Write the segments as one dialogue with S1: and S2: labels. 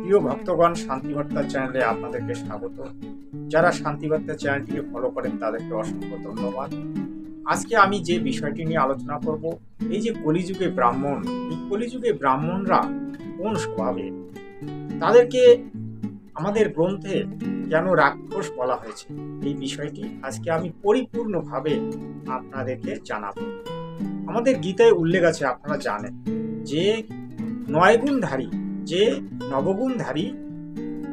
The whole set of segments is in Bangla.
S1: প্রিয় ভক্তগণ, শান্তিবার্তা চ্যানেলে আপনাদেরকে স্বাগত। যারা শান্তিবার্তা চ্যানেলটিকে ফলো করেন, তাদেরকে অসংখ্য ধন্যবাদ। আজকে আমি যে বিষয়টি নিয়ে আলোচনা করব, এই যে কলিযুগে ব্রাহ্মণ, এই কলিযুগে ব্রাহ্মণরা কোন স্বভাবে? তাদেরকে আমাদের গ্রন্থে কেন রাক্ষস বলা হয়েছে? এই বিষয়টি আজকে আমি পরিপূর্ণভাবে আপনাদেরকে জানাব। আমাদের গীতায় উল্লেখ আছে, আপনারা জানেন, যে নয়গুণধারী যে নবগুণধারী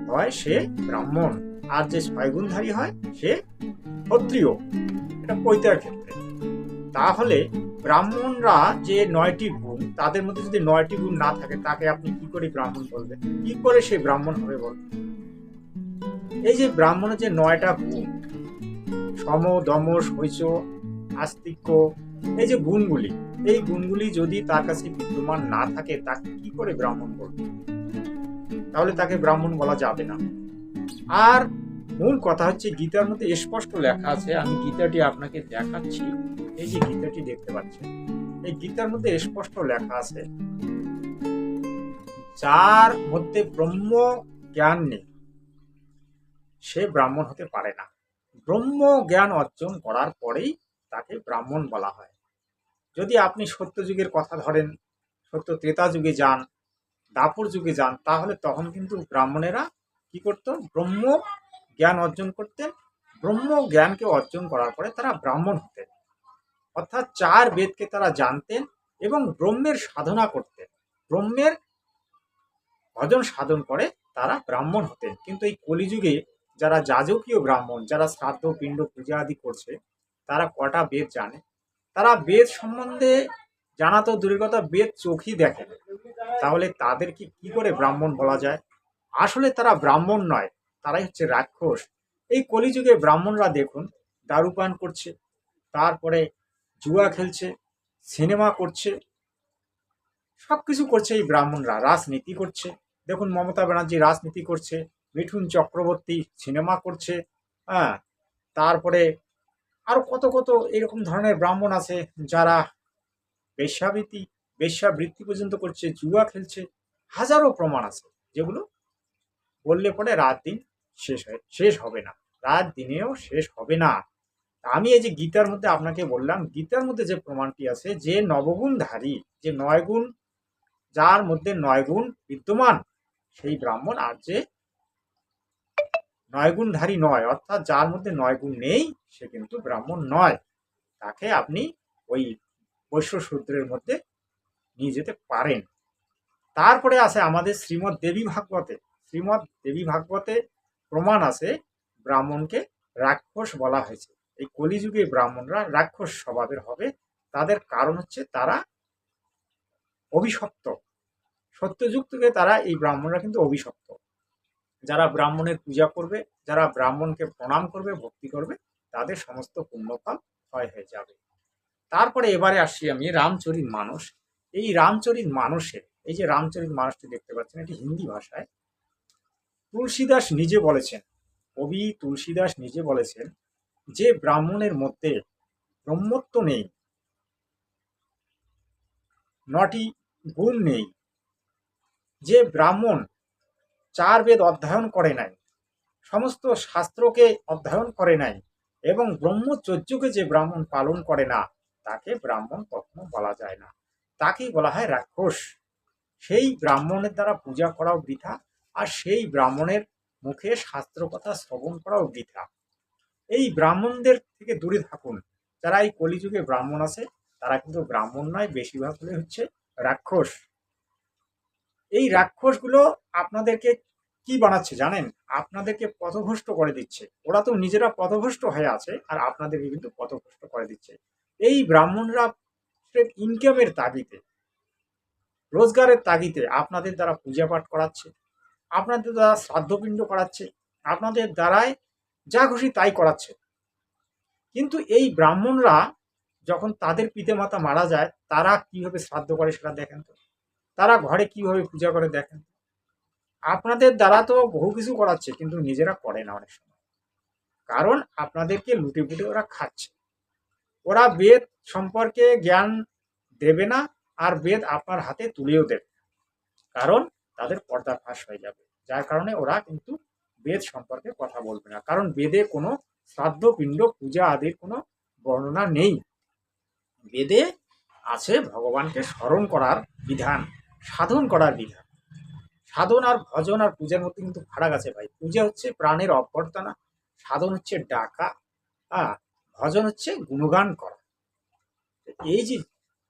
S1: হয় সে ব্রাহ্মণ, আর যে ছয়গুণধারী হয় সে ক্ষত্রিয়। এটা পৈতার ক্ষেত্রে। তাহলে ব্রাহ্মণরা যে নয়টি গুণ, তাদের মধ্যে যদি নয়টি গুণ না থাকে, তাকে আপনি কি করে ব্রাহ্মণ বলবেন? কি করে সে ব্রাহ্মণ হবে বলবেন এই যে ব্রাহ্মণের যে নয়টা গুণ, সম, দম, শৈচ, আস্তিক্য এই যে গুণগুলি, এই গুণগুলি যদি তার কাছে বিদ্যমান না থাকে, তাকে কি করে ব্রাহ্মণ বলবে? তাহলে তাকে ব্রাহ্মণ বলা যাবে না। আর মূল কথা হচ্ছে, গীতার মধ্যে স্পষ্ট লেখা আছে, আমি গীতাটি আপনাকে দেখাচ্ছি। এই যে গীতাটি দেখতে পাচ্ছেন, এই গীতার মধ্যে স্পষ্ট লেখা আছে, যার মধ্যে ব্রহ্ম জ্ঞান নেই, সে ব্রাহ্মণ হতে পারে না। ব্রহ্ম জ্ঞান অর্জন করার পরেই তাকে ব্রাহ্মণ বলা হয়। যদি আপনি সত্যযুগের কথা ধরেন সত্য ত্রেতা যুগে যান, দাপর যুগে যান, তাহলে তখন কিন্তু ব্রাহ্মণেরা কি করত? ব্রহ্ম জ্ঞান অর্জন করতেন। ব্রহ্ম জ্ঞানকে অর্জন করার পরে তারা ব্রাহ্মণ হতেন। অর্থাৎ চার বেদকে তারা জানতেন এবং ব্রহ্মের সাধনা করতেন। ব্রহ্মের ভজন সাধন করে তারা ব্রাহ্মণ হতেন। কিন্তু এই কলিযুগে যারা যাজকীয় ব্রাহ্মণ, যারা শ্রাদ্ধ, পিণ্ড, পূজা আদি করছে, তারা কটা বেদ জানে? তারা বেদ সম্বন্ধে জানা তো দূরের কথা, বেদ চোখই দেখে। তাহলে তাদেরকে কি করে ব্রাহ্মণ বলা যায়? আসলে তারা ব্রাহ্মণ নয়, তারাই হচ্ছে রাক্ষস। এই কলিযুগে ব্রাহ্মণরা দেখুন, দারু পান করছে, তারপরে জুয়া খেলছে, সিনেমা করছে সব কিছু করছে এই ব্রাহ্মণরা। রাজনীতি করছে। দেখুন, মমতা ব্যানার্জি রাজনীতি করছে, মিঠুন চক্রবর্তী সিনেমা করছে হ্যাঁ তারপরে আরও কত কত এরকম ধরনের ব্রাহ্মণ আছে যারা বেশ্যাবৃত্তি বেশ্যাবৃত্তি পর্যন্ত করছে, জুয়া খেলছে, হাজারো প্রমাণ আছে যেগুলো বললে পরে রাত দিন শেষ হয়, শেষ হবে না। রাত দিনেও শেষ হবে না। আমি এই যে গীতার মধ্যে আপনাকে বললাম, গীতার মধ্যে যে প্রমাণটি আছে, যে নবগুণধারী, যে নয় গুণ, যার মধ্যে নয় গুণ বিদ্যমান, সেই ব্রাহ্মণ আর যে নয় গুণধারী নয়, অর্থাৎ যার মধ্যে নয় গুণ নেই, সে কিন্তু ব্রাহ্মণ নয়। তাকে আপনি ওই বৈশ্য শূদ্রের মধ্যে নিয়ে যেতে পারেন। তারপরে আছে আমাদের শ্রীমৎ দেবী ভাগবতে। শ্রীমৎ দেবী ভাগবতে প্রমাণ আছে, ব্রাহ্মণকে রাক্ষস বলা হয়েছে। এই কলিযুগে ব্রাহ্মণরা রাক্ষস স্বভাবের হবে। তাদের কারণ হচ্ছে তারা অভিশপ্ত। সত্যযুগ থেকে তারা এই ব্রাহ্মণরা কিন্তু অভিশপ্ত। যারা ব্রাহ্মণের পূজা করবে, যারা ব্রাহ্মণকে প্রণাম করবে, ভক্তি করবে, তাদের সমস্ত পুণ্যফল ক্ষয় হয়ে যাবে। তারপরে এবারে আসি আমি রামচরিত মানুষ এই রামচরিত মানুষের এই যে রামচরিত মানুষটি দেখতে পাচ্ছেন, এটি হিন্দি ভাষায়। তুলসীদাস নিজে বলেছেন, কবি তুলসীদাস নিজে বলেছেন যে ব্রাহ্মণের মধ্যে ব্রহ্মত্ব নেই, নটি গুণ নেই। যে ব্রাহ্মণ চার বেদ অধ্যয়ন করে নাই। সমস্ত শাস্ত্রকে অধ্যয়ন করে নাই এবং ব্রহ্মচর্যকে যে ব্রাহ্মণ পালন করে না, তাকে ব্রাহ্মণ কখনো বলা যায় না। তাকেই বলা হয় রাক্ষস। সেই ব্রাহ্মণের দ্বারা পূজা করাও বৃথা আর সেই ব্রাহ্মণের মুখে শাস্ত্র কথা শ্রবণ করাও বৃথা। এই ব্রাহ্মণদের থেকে দূরে থাকুন। যারা এই কলিযুগে ব্রাহ্মণ আছে, তারা কিন্তু ব্রাহ্মণ নয়, বেশিরভাগ হলে হচ্ছে রাক্ষস। এই রাক্ষসগুলো আপনাদেরকে কি বানাচ্ছে জানেন? আপনাদেরকে পথভ্রষ্ট করে দিচ্ছে। ওরা তো নিজেরা পথভ্রষ্ট হয়ে আছে আর আপনাদেরকে কিন্তু পথভ্রষ্ট করে দিচ্ছে। এই ব্রাহ্মণরা ইনকামের তাগিতে রোজগারের তাগিতে আপনাদের দ্বারা পূজা পাঠ করাচ্ছে, আপনাদের দ্বারা শ্রাদ্ধপিণ্ড করাচ্ছে, আপনাদের দ্বারাই যা খুশি তাই করাচ্ছে। কিন্তু এই ব্রাহ্মণরা যখন তাদের পিতামাতা মারা যায়, তারা কীভাবে শ্রাদ্ধ করে সেটা দেখেন তো? তারা ঘরে কীভাবে পূজা করে দেখেন? আপনাদের দ্বারা তো বহু কিছু করাচ্ছে, কিন্তু নিজেরা করে না অনেক সময়। কারণ আপনাদেরকে লুটে পুটে ওরা খাচ্ছে। ওরা বেদ সম্পর্কে জ্ঞান দেবে না, আর বেদ আপনার হাতে তুলেও দেবে। কারণ তাদের পর্দা ফাঁস হয়ে যাবে। যার কারণে ওরা কিন্তু বেদ সম্পর্কে কথা বলবে না। কারণ বেদে কোনো শ্রাদ্ধ, পিণ্ড, পূজা আদির কোনো বর্ণনা নেই। বেদে আছে ভগবানকে স্মরণ করার বিধান। সাধন করার বিধান। সাধন আর ভজন আর পূজার মধ্যে কিন্তু ফারাক আছে ভাই। পূজা হচ্ছে প্রাণের অভ্যর্থনা, সাধন হচ্ছে ডাকা হ্যাঁ ভজন হচ্ছে গুণগান করা। এই যে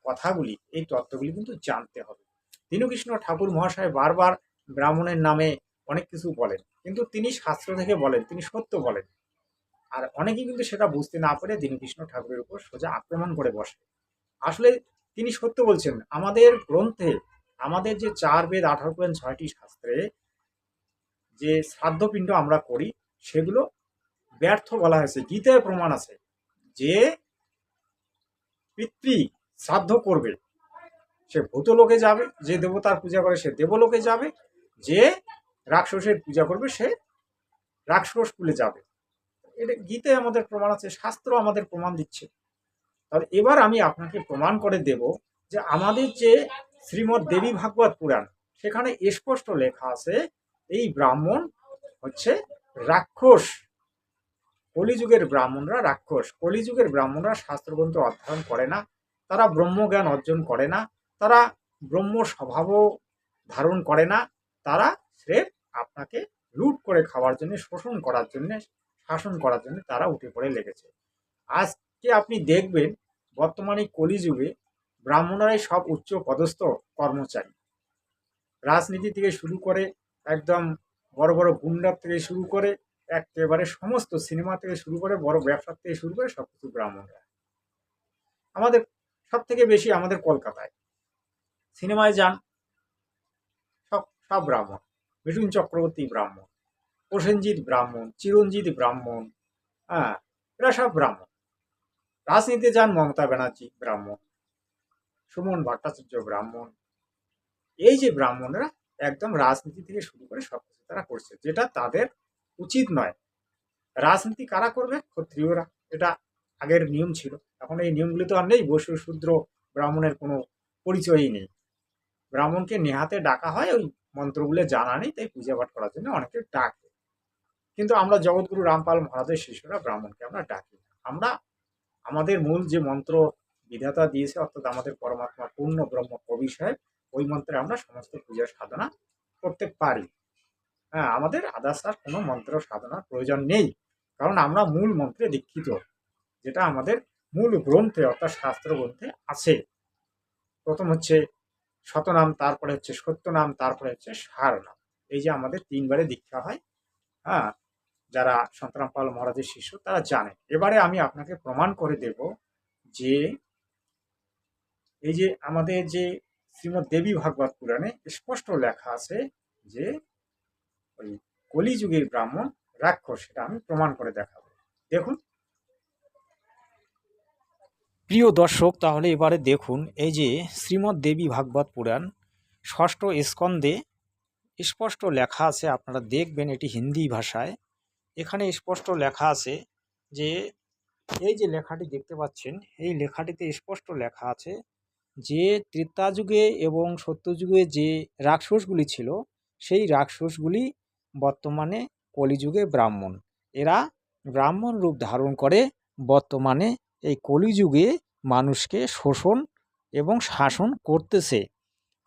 S1: কথাগুলি, এই তত্ত্বগুলি কিন্তু জানতে হবে। দীনকৃষ্ণ ঠাকুর মহাশয় বারবার ব্রাহ্মণের নামে অনেক কিছু বলেন, কিন্তু তিনি শাস্ত্র থেকে বলেন, তিনি সত্য বলেন। আর অনেকেই কিন্তু সেটা বুঝতে না পারে দীনকৃষ্ণ ঠাকুরের উপর সোজা আক্রমণ করে বসে। আসলে তিনি সত্য বলছেন, আমাদের গ্রন্থে আমাদের যে চার বেদ, আঠারো পুরাণ ছয়টি শাস্ত্রে যে শ্রাদ্ধপিণ্ড আমরা করি, সেগুলো ব্যর্থ বলা হয়েছে। গীতায় প্রমাণ আছে যে পিতৃ শ্রাদ্ধ করবে, সে ভূতলোকে যাবে, যে দেবতার পূজা করে সে দেবলোকে যাবে, যে রাক্ষসের পূজা করবে সে রাক্ষস কুলে যাবে। এটা গীতায় আমাদের প্রমাণ আছে, শাস্ত্র আমাদের প্রমাণ দিচ্ছে। তাহলে এবার আমি আপনাকে প্রমাণ করে দেব যে আমাদের যে শ্রীমৎ দেবী ভাগবত পুরাণ। সেখানে স্পষ্ট লেখা আছে, এই ব্রাহ্মণ হচ্ছে রাক্ষস। কলিযুগের ব্রাহ্মণরা রাক্ষস। কলিযুগের ব্রাহ্মণরা শাস্ত্রগ্রন্থ অধ্যয়ন করে না। তারা ব্রহ্মজ্ঞান অর্জন করে না। তারা ব্রহ্ম স্বভাবও ধারণ করে না। তারা স্রেফ আপনাকে লুট করে খাওয়ার জন্য, শোষণ করার জন্য, শাসন করার জন্য তারা উঠে পড়ে লেগেছে। আজকে আপনি দেখবেন, বর্তমানে কলিযুগে ব্রাহ্মণরাই সব উচ্চ পদস্থ কর্মচারী। রাজনীতি থেকে শুরু করে একদম বড় বড় গুন্ডার থেকে শুরু করে একেবারে সমস্ত সিনেমা থেকে শুরু করে বড় ব্যবসা থেকে শুরু করে সব কিছু ব্রাহ্মণরা। আমাদের সব থেকে বেশি আমাদের কলকাতায়। সিনেমায় যান, সব সব ব্রাহ্মণ। মিঠুন চক্রবর্তী ব্রাহ্মণ, প্রসেনজিৎ ব্রাহ্মণ চিরঞ্জিত ব্রাহ্মণ হ্যাঁ এরা সব ব্রাহ্মণ। রাজনীতিতে যান মমতা ব্যানার্জি ব্রাহ্মণ। সুমন ভট্টাচার্য ব্রাহ্মণ। এই যে ব্রাহ্মণরা একদম রাজনীতি থেকে শুরু করে সব কিছু তারা করছে, যেটা তাদের উচিত নয়। রাজনীতি কারা করবে? ক্ষত্রিয়রা। এটা আগের নিয়ম ছিল। এখন এই নিয়মগুলি তো আর নেই। বসু, শূদ্র, ব্রাহ্মণের কোনো পরিচয়ই নেই। ব্রাহ্মণকে নেহাতে ডাকা হয়, ওই মন্ত্রগুলো জানা নেই, তাই পূজা পাঠ করার জন্য অনেকে ডাকে। কিন্তু আমরা জগৎগুরু রামপাল মহারাজের শিষ্যরা ব্রাহ্মণকে আমরা ডাকি আমরা, আমাদের মূল যে মন্ত্র বিধাতা দিয়েছে, অর্থাৎ আমাদের পরমাত্মা পূর্ণ ব্রহ্ম সাহেব ওই মন্ত্রে আমরা সমস্ত পূজার সাধনা করতে পারি। হ্যাঁ আমাদের আদার্স আর কোনো মন্ত্র সাধনার প্রয়োজন নেই, কারণ আমরা মূল মন্ত্রে দীক্ষিত, যেটা আমাদের মূল গ্রন্থে, অর্থাৎ শাস্ত্র গ্রন্থে আছে। প্রথম হচ্ছে শতনাম, তারপরে হচ্ছে সত্যনাম, তারপরে হচ্ছে সার নাম এই যে আমাদের তিনবারে দীক্ষা হয় হ্যাঁ যারা সন্তরাম পাল মহারাজের শিষ্য, তারা জানে। এবারে আমি আপনাকে প্রমাণ করে দেব যে এই যে আমাদের যে শ্রীমৎ দেবী ভাগবত পুরাণে স্পষ্ট লেখা আছে যে ওই কলিযুগের ব্রাহ্মণ রাক্ষস সেটা আমি প্রমাণ করে দেখাবো। দেখুন। প্রিয় দর্শক, তাহলে এবারে দেখুন, এই যে শ্রীমৎ দেবী ভাগবত পুরাণ, ষষ্ঠ স্কন্ধে স্পষ্ট লেখা আছে, আপনারা দেখবেন এটি হিন্দি ভাষায়। এখানে স্পষ্ট লেখা আছে যে, এই যে লেখাটি দেখতে পাচ্ছেন, এই লেখাটিতে স্পষ্ট লেখা আছে যে ত্রেতাযুগে এবং সত্যযুগে যে রাক্ষসগুলি ছিল, সেই রাক্ষসগুলি বর্তমানে কলিযুগে ব্রাহ্মণ। এরা ব্রাহ্মণ রূপ ধারণ করে, বর্তমানে এই কলিযুগে মানুষকে শোষণ এবং শাসন করতেছে।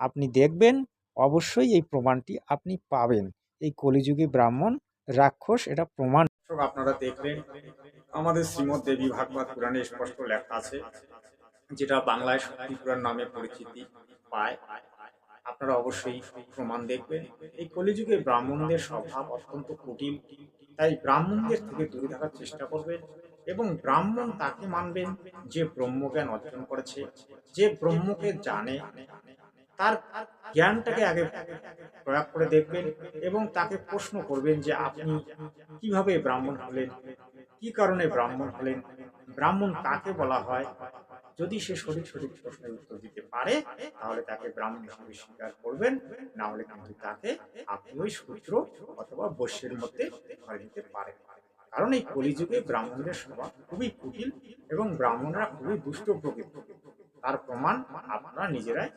S1: আপনি দেখবেন, অবশ্যই এই প্রমাণটি আপনি পাবেন। এই কলিযুগে ব্রাহ্মণ, রাক্ষস, এটা প্রমাণ আপনারা দেখলেন আমাদের শ্রীমদ দেবী ভাগবত পুরাণে স্পষ্ট লেখা আছে যেটা বাংলায় শক্তি পুরাণ নামে পরিচিতি পায়, আপনারা অবশ্যই প্রমাণ দেখবেন। এই কলিযুগে ব্রাহ্মণদের স্বভাব অত্যন্ত কঠিন, তাই ব্রাহ্মণদের থেকে দূরে থাকার চেষ্টা করবেন এবং ব্রাহ্মণ তাকে মানবেন যে ব্রহ্মজ্ঞান অর্জন করেছে, যে ব্রহ্মকে জানে, তার জ্ঞানটাকে আগে প্রয়োগ করে দেখবেন এবং তাকে প্রশ্ন করবেন যে আপনি কীভাবে ব্রাহ্মণ হলেন, কি কারণে ব্রাহ্মণ হলেন, ব্রাহ্মণ কাকে বলা হয় যদি সে সঠিক সঠিক প্রশ্নের উত্তর দিতে পারে, তাহলে তাকে ব্রাহ্মণ হিসেবে স্বীকার করবেন। না হলে কিন্তু তাকে আপনি ওই সূত্র অথবা বৈশ্যের মধ্যে ধরে নিতে পারেন। কারণ এই কলিযুগে ব্রাহ্মণদের সভা খুবই কুটিল এবং ব্রাহ্মণরা খুবই দুষ্ট প্রকৃতি তার প্রমাণ আপনারা নিজেরাই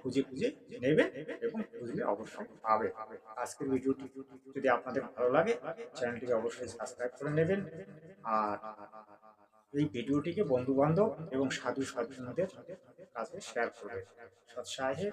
S1: খুঁজে খুঁজে নেবেন এবং খুঁজলে অবশ্যই পাবে আজকের ভিডিওটি যদি আপনাদের ভালো লাগে, চ্যানেলটিকে অবশ্যই সাবস্ক্রাইব করে নেবেন। আর এই ভিডিওটিকে বন্ধু বান্ধব এবং সাধু সজ্জনদের কাছে শেয়ার করবে। সৎসাহে